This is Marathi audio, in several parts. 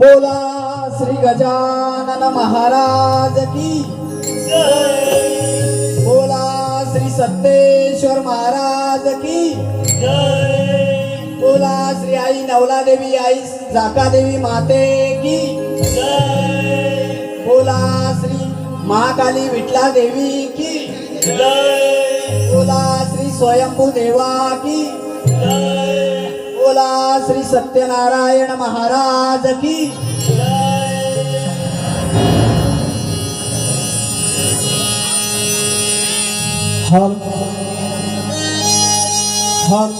बोला श्री गजानन महाराज की बोला श्री सत्तेश्वर महाराज की बोला श्री आई नवला देवी आई जाका देवी माते की बोला श्री महाकाली विठला देवी की बोला श्री स्वयंभू देवा की बोला श्री सत्यनारायण महाराज की हम हम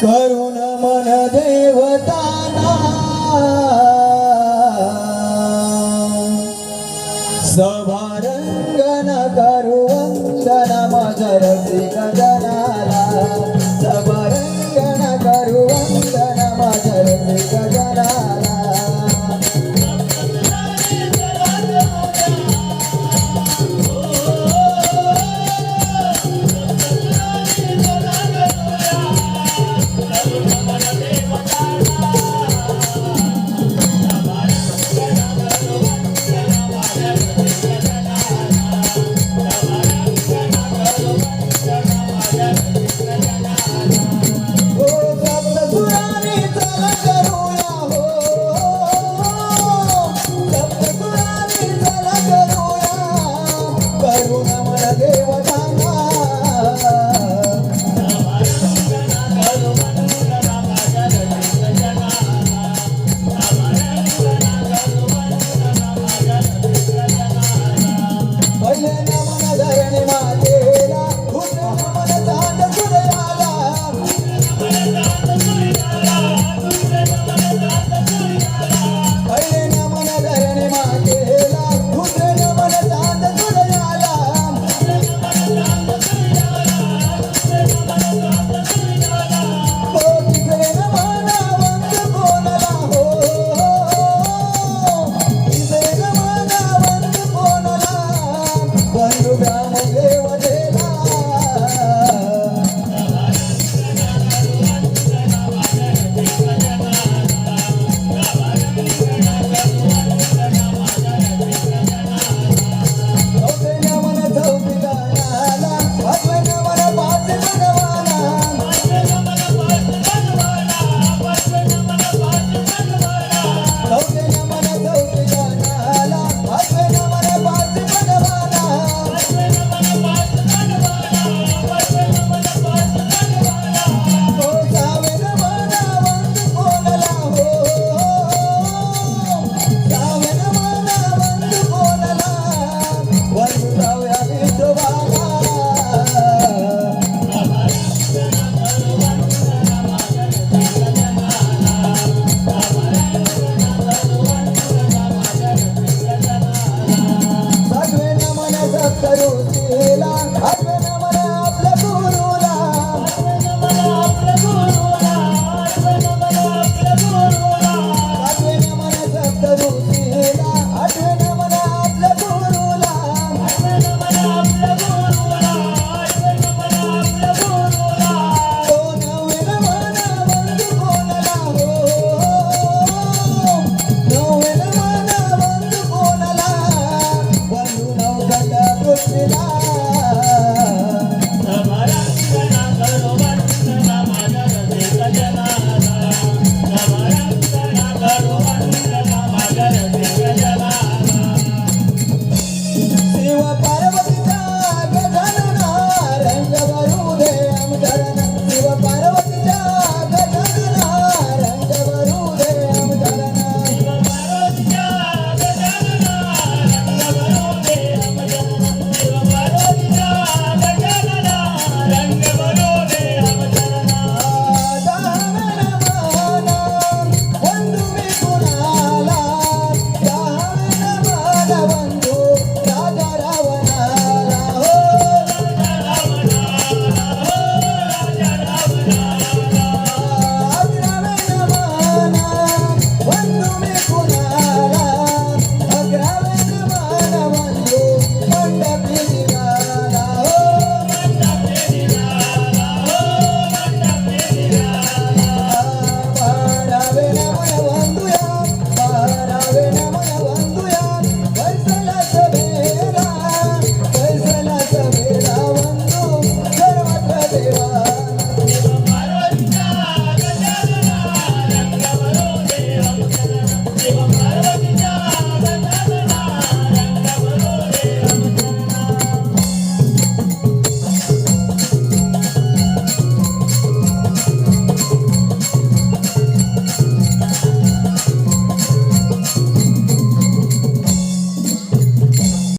కరుణ మన దేవతానా సభారంగన కరువందన మధర గజనాల సభారంగన కరువందన మధర గజనా Deus.